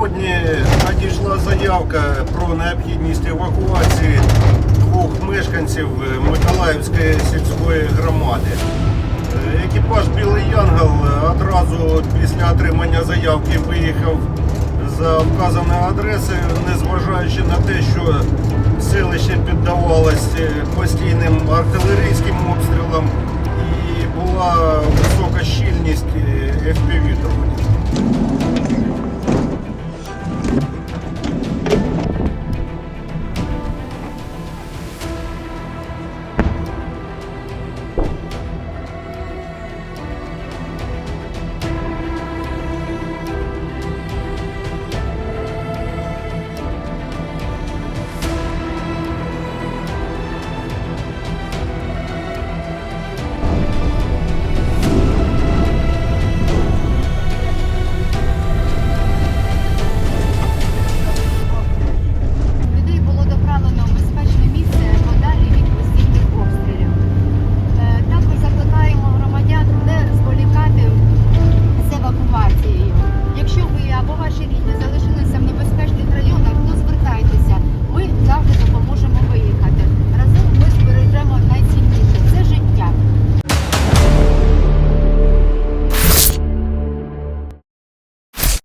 Сьогодні надійшла заявка про необхідність евакуації двох мешканців Миколаївської сільської громади. Екіпаж Білий Янгел одразу після отримання заявки виїхав за вказаною адресою, незважаючи на те, що селище піддавалось постійним артилерійським обстрілам.